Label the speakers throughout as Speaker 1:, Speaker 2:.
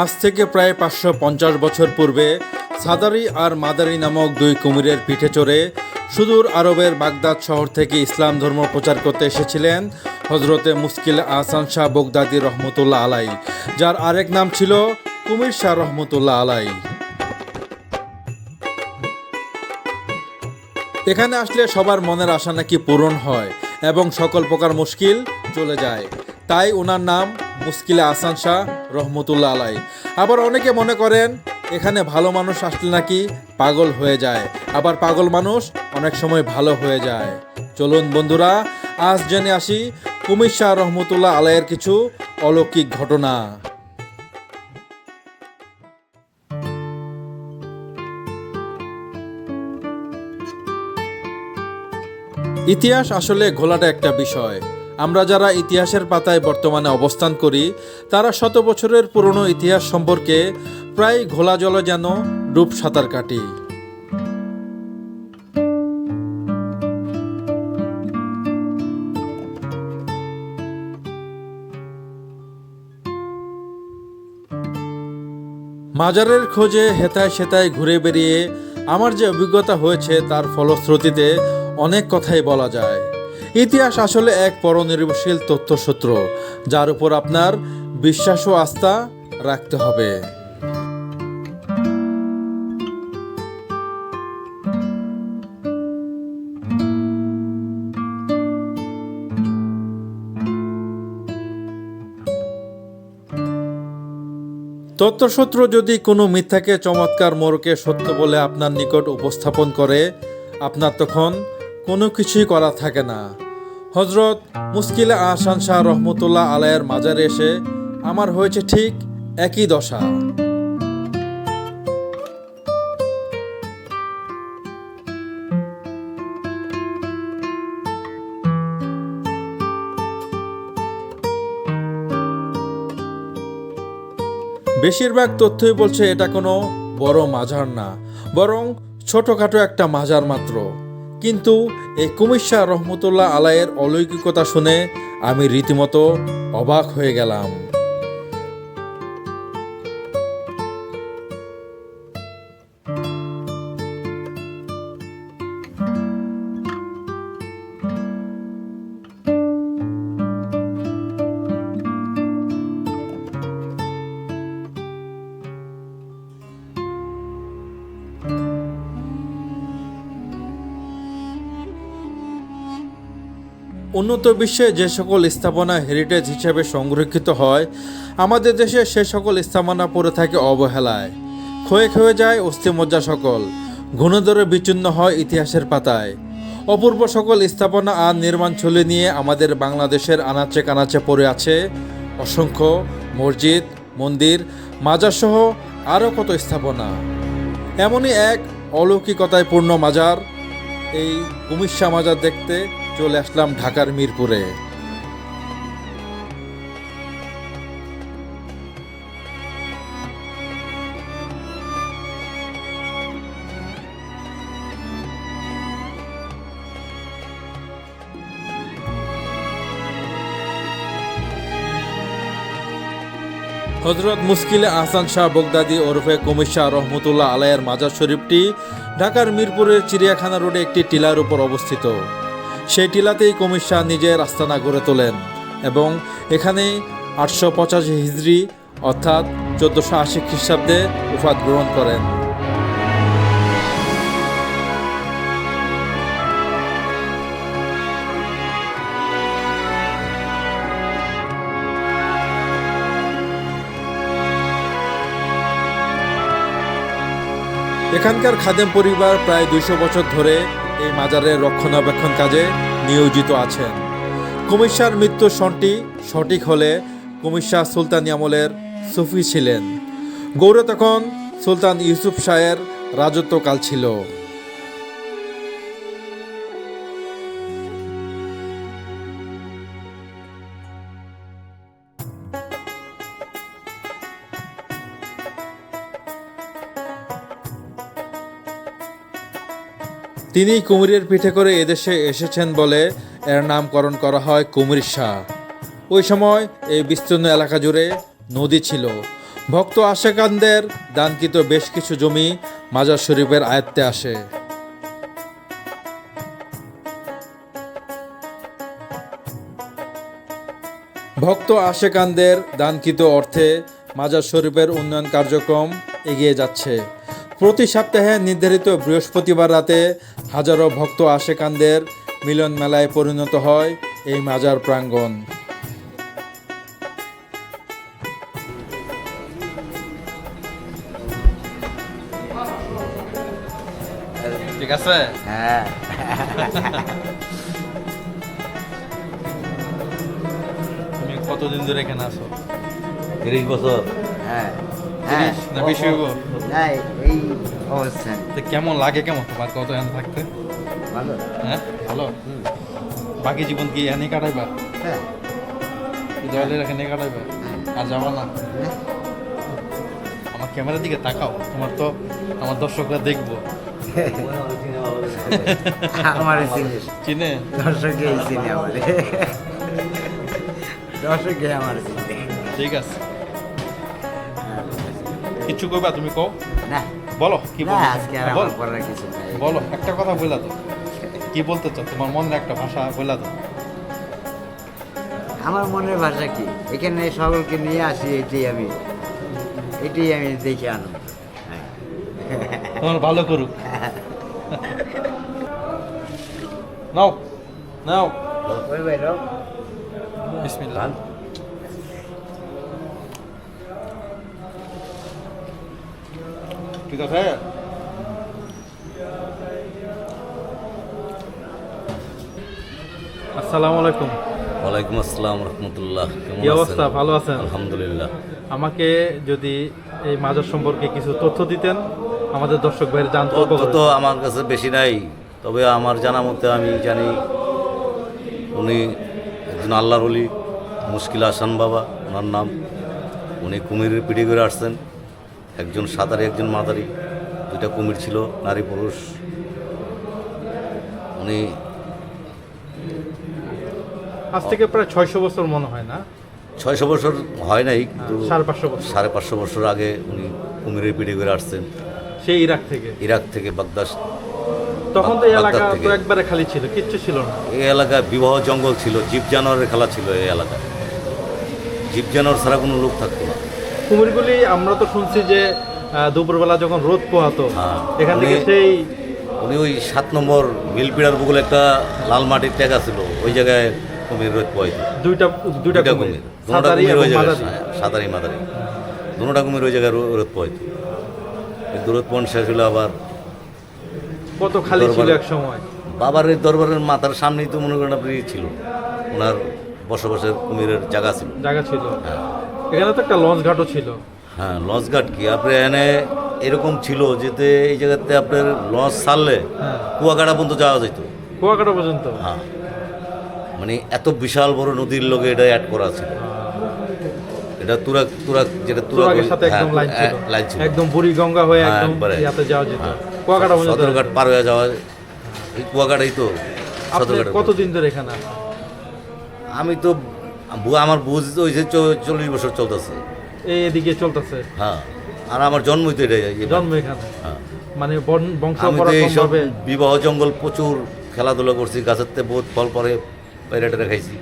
Speaker 1: আজ থেকে প্রায় পাঁচশো পঞ্চাশ বছর পূর্বে সাদারি আর মাদারি নামক দুই কুমিরের পিঠে চড়ে সুদূর আরবের বাগদাদ শহর থেকে ইসলাম ধর্ম প্রচার করতে এসেছিলেন হজরতে মুশকিল আহসান শাহ বগদাদি রহমতুল্লাহ আলাই, যার আরেক নাম ছিল কুমির শাহ রহমতুল্লাহ আলাই। এখানে আসলে সবার মনের আশা নাকি পূরণ হয় এবং সকল প্রকার মুশকিল চলে যায়। তাই ওনার নাম মুশকিলে আসান শাহ রহমতুল্লাহ আলাই। আবার অনেকে মনে করেন, এখানে ভালো মানুষ আসলে নাকি পাগল হয়ে যায়। আবার পাগল মানুষ অনেক সময় ভালো হয়ে যায়। চলুন বন্ধুরা, আজ জেনে আসি কুমির শাহ রহমতুল্লাহ আলাইয়ের কিছু অলৌকিক ঘটনা। ইতিহাস আসলে ঘোলাটা একটা বিষয়। আমরা যারা ইতিহাসের পাতায় বর্তমানে অবস্থান করি, তারা শত বছরের পুরনো ইতিহাস সম্পর্কে প্রায় ঘোলা জলে যেন ডুব সাঁতার কাটি। মাজারের খোঁজে হেতায় সেতায় ঘুরে বেরিয়ে আমার যে অভিজ্ঞতা হয়েছে তার ফলশ্রুতিতে অনেক কথাই বলা যায়। ইতিহাস আসলে এক পরনির্ভরশীল তথ্যসূত্র, যার উপর আপনার বিশ্বাস ও আস্থা রাখতে হবে। তথ্যসূত্র যদি কোনো মিথ্যাকে চমৎকার মোড়কে সত্য বলে আপনার নিকট উপস্থাপন করে, আপনার তখন কোনো কিছুই করা থাকে না। হজরত মুশকিলে আহসান শাহ রহমতুল্লাহ আলায়ের মাজারে এসে আমার হয়েছে ঠিক একই দশা। বেশিরভাগ তথ্যই বলছে এটা কোনো বড় মাজার না, বরং ছোটখাটো একটা মাজার মাত্র। কিন্তু এই কুমির শাহ রহমতুল্লাহ আলায়ের অলৌকিকতা শুনে আমি রীতিমতো অবাক হয়ে গেলাম। উন্নত বিশ্বে যে সকল স্থাপনা হেরিটেজ হিসেবে সংরক্ষিত হয়, আমাদের দেশে সে সকল স্থাপনা পড়ে থাকে অবহেলায়। ক্ষয়ে ক্ষয়ে যায় অস্থিমজ্জা সকল। ঘূর্ণধরে বিচ্ছিন্ন হয় ইতিহাসের পাতায়। অপূর্ব সকল স্থাপনা আর নির্মাণ নির্মাণশৈলী নিয়ে আমাদের বাংলাদেশের আনাচে কানাচে পড়ে আছে অসংখ্য মসজিদ, মন্দির মাজারসহ আরও কত স্থাপনা। এমনই এক অলৌকিকতায় পূর্ণ মাজার, এই কুমিল্সা মাজার দেখতে চলে আসলাম ঢাকার মিরপুরে। হজরত মুশকিলে আহসান শাহ বগদাদি ওরফে কুমির শাহ রহমতুল্লাহ আলায়ের মাজার শরীফটি ঢাকার মিরপুরের চিড়িয়াখানা রোডে একটি টিলার উপর অবস্থিত। সেই টিলাতেই কুমির শাহ নিজের আস্তানা গড়ে তোলেন এবং এখানে আটশো পঁচাশি হিজড়ি অর্থাৎ চোদ্দোশো আশি খ্রিস্টাব্দে উফাত গ্রহণ করেন। এখানকার খাদেম পরিবার প্রায় দুইশো বছর ধরে এই মাজারের রক্ষণাবেক্ষণ কাজে নিয়োজিত আছেন। কুমিশার মৃত্যু সনটি সঠিক হলে কুমির শাহ সুলতানি আমলের সুফি ছিলেন। গৌরে তখন সুলতান ইউসুফ শাহের রাজত্বকাল ছিল। তিনি কুমিরের পিঠে করে এদেশে এসেছেন বলে এর নামকরণ করা হয় কুমির শাহ। ওই সময় এই বিস্তীর্ণ এলাকা জুড়ে নদী ছিল।
Speaker 2: ভক্ত আশেকানদের দানকৃত বেশ কিছু জমি মাজার শরীফের আয়ত্তে আসে। ভক্ত আশেকানদের দানকৃত অর্থে মাজার শরীফের উন্নয়ন কার্যক্রম এগিয়ে যাচ্ছে। প্রতি সপ্তাহে নির্ধারিত বৃহস্পতিবার রাতে হাজারো ভক্ত আশেকানদের মিলন মেলায় পরিণত হয় এই মাজার প্রাঙ্গণ। ঠিক আছে?
Speaker 3: হ্যাঁ।
Speaker 2: তুমি কতদিন ধরে এখানে আছো?
Speaker 4: তিরিশ বছর।
Speaker 3: হ্যাঁ হ্যাঁ
Speaker 2: না বেশি হইব?
Speaker 3: না এই অবস্থান
Speaker 2: তো কেমন লাগে কেমন? তোমার কত এখানে থাকতে?
Speaker 3: ভালো।
Speaker 2: হ্যাঁ ভালো? বাকি জীবন কি এখানে কাটাইবা?
Speaker 3: হ্যাঁ।
Speaker 2: দেওয়ালের এখানে কাটাইবা? আর যাবা না?
Speaker 3: হ্যাঁ।
Speaker 2: আমার ক্যামেরার দিকে তাকাও তোমার তো আমার দর্শকরা দেখব।
Speaker 3: আমার
Speaker 2: চিনে।
Speaker 3: দর্শকে চিনি আমার। দর্শকে আমার চিনি।
Speaker 2: ঠিক আছে। কিছু কইবা তুমি কও?
Speaker 3: না।
Speaker 2: বলো কি বলো
Speaker 3: আজকে আর
Speaker 2: বল।
Speaker 3: আমার করার কিছু নাই।
Speaker 2: বলো একটা কথা বইলা তো কি বলতে চাও? তোমার মনের একটা ভাষা বইলা তো
Speaker 3: আমার মনের ভাষা কি? এখানে সকলকে নিয়ে আসি এটাই আমি। এটাই আমি দেখে আনন্দ। হ্যাঁ।
Speaker 2: তোমার ভালো করুক। নাও নাও। বিসমিল্লাহ। ঠিক আছে? আসসালামু আলাইকুম।
Speaker 4: ওয়ালাইকুম আসসালাম রহমতুল্লাহ। কেমন
Speaker 2: কি অবস্থা? ভালো আছেন?
Speaker 4: আলহামদুলিল্লাহ।
Speaker 2: আমাকে যদি এই মাজার সম্পর্কে কিছু তথ্য দিতেন আমাদের দর্শক ভাইয়ের জানতে
Speaker 4: তথ্য তো। আমার কাছে বেশি নাই তবে আমার জানা মতে আমি জানি উনি একজন আল্লাহর অলি মুশকিল আসান বাবা ওনার নাম। উনি কুমিরের পিঠে করে আসছেন। একজন সাঁতারি একজন মাদারি। দুইটা কুমির ছিল নারী পুরুষ। উনি
Speaker 2: আজ থেকে প্রায় ছয়শো বছর মনে হয় না?
Speaker 4: ছয়শো বছর হয় নাই কিন্তু
Speaker 2: সাড়ে পাঁচশো বছর।
Speaker 4: সাড়ে পাঁচশো বছর আগে উনি কুমিরের পিঠে করে আসছেন।
Speaker 2: সেই ইরাক থেকে?
Speaker 4: ইরাক থেকে বাগদাস
Speaker 2: তখন তো এই এলাকা। তো একবারে খালি ছিল কিচ্ছু ছিল না।
Speaker 4: এই এলাকায় বিবাহ জঙ্গল ছিল জীব জানোয়ারের খেলা ছিল এই এলাকায় জীব জানোয়ার ছাড়া কোনো লোক থাকতো না।
Speaker 2: কুমিরগুলি আমরা তো শুনছি যে দুপুরবেলা যখন রোদ পোহাতো
Speaker 4: হ্যাঁ।
Speaker 2: এখান থেকে সেই
Speaker 4: উনি ওই সাত নম্বর মিলপিড়ার বগুলে একটা লাল মাটির ট্যাগা ছিল ওই জায়গায় কুমির রোদ পোয়াইত
Speaker 2: দুইটা দুইটা কুমির
Speaker 4: দুটা ওই জায়গায়। হ্যাঁ, সাঁতারি মাদারি। দুটা কুমির ওই জায়গায় রোদ এই রোদ পোয়ান শেষ হলো আবার
Speaker 2: কত খালি ছিল এক সময়?
Speaker 4: বাবার এই দরবারের মাথার সামনেই তো মনে করেন আপনি ছিল ওনার বসবাসের কুমিরের জায়গা ছিল।
Speaker 2: জায়গা ছিল।
Speaker 4: হ্যাঁ।
Speaker 2: এখানে তো একটা লঞ্চ ঘাটও ছিল।
Speaker 4: হ্যাঁ লঞ্চ ঘাট কি? আপনি এখানে এরকম ছিল যেতে এই জায়গাতে আপনার লঞ্চ ছাড়লে
Speaker 2: হ্যাঁ।
Speaker 4: কুয়াকাটা পর্যন্ত যাওয়া যেত।
Speaker 2: কুয়াকাটা পর্যন্ত।
Speaker 4: হ্যাঁ। মানে এত বিশাল বড় নদীর লোকে এটা অ্যাড করা ছিল। এটা তুরাক তুরাক যেটা তুরাক
Speaker 2: তুরাগের সাথে একদম
Speaker 4: হ্যাঁ,
Speaker 2: লাইন ছিল।
Speaker 4: হ্যাঁ, লাইন ছিল।
Speaker 2: একদম বুড়ি গঙ্গা হয়ে একদম ইয়াতে যাওয়া যেত। কুয়াকাটা পর্যন্ত
Speaker 4: সদরঘাট পার হয়ে যাওয়া এই কুয়াকাটাই তো সদরঘাট
Speaker 2: কতদিন ধরে এখানে
Speaker 4: আমি তো আমার বুঝ ওই যে চল্লিশ বছর চলতেছে।
Speaker 2: এই এদিকে চলতেছে।
Speaker 4: হ্যাঁ আর আমার জন্মই তো এটাই
Speaker 2: জন্ম এখানে।
Speaker 4: হ্যাঁ।
Speaker 2: মানে বংশ
Speaker 4: আমি তো এইসব বিবাহ জঙ্গল প্রচুর খেলাধুলা করছি গাছের তে বহুত ফল পরে পেরেটেরা খাইছি।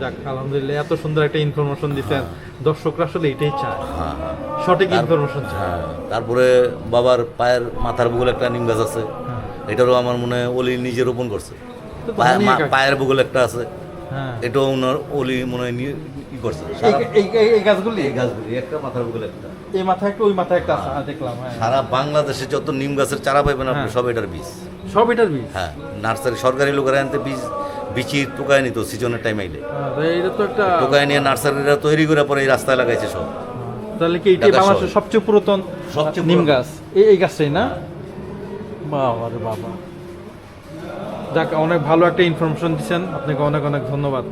Speaker 2: যাক আলহামদুলিল্লাহ এত সুন্দর একটা ইনফরমেশন দিচ্ছেন দর্শকরা আসলে এটাই চায়।
Speaker 4: হ্যাঁ হ্যাঁ।
Speaker 2: সঠিক ইনফরমেশন চায়।
Speaker 4: হ্যাঁ তারপরে বাবার পায়ের মাথার বুগলে একটা নিম গাছ আছে।
Speaker 2: হ্যাঁ।
Speaker 4: এটারও আমার মনে হয় অলি নিজে রোপণ করছে। পায়ের বুগলে একটা আছে।
Speaker 2: হ্যাঁ
Speaker 4: এটাও ওনার অলি মনে হয় নিয়ে ই করছে।
Speaker 2: এই- গাছগুলি?
Speaker 4: এই গাছগুলি একটা মাথার বুগলে একটা।
Speaker 2: এই মাথায় একটা ওই মাথায় একটা আছে হ্যাঁ, দেখলাম হ্যাঁ।
Speaker 4: সারা বাংলাদেশে যত নিম গাছের চারা পাইবেন আপনি
Speaker 2: হ্যাঁ।
Speaker 4: সব এটার বীজ।
Speaker 2: সব এটার বীজ?
Speaker 4: হ্যাঁ নার্সারি সরকারি লোকেরা আনতে বীজ বিচি টোকায় নিত সিজনের টাইম আইলে।
Speaker 2: হ্যাঁ, এটা তো একটা
Speaker 4: টোকায় নিয়ে নার্সারিরা তৈরি করে পরে এই রাস্তায় লাগাইছে সব।
Speaker 2: তাহলে কি
Speaker 4: ঢাকা
Speaker 2: বাংলাদেশের সবচেয়ে পুরাতন
Speaker 4: সবচেয়ে
Speaker 2: নিম গাছ? এই এই গাছটাই না? বাবা রে বাবা। যাক অনেক ভালো একটা ইনফরমেশন দিচ্ছেন। আপনাকে অনেক অনেক ধন্যবাদ।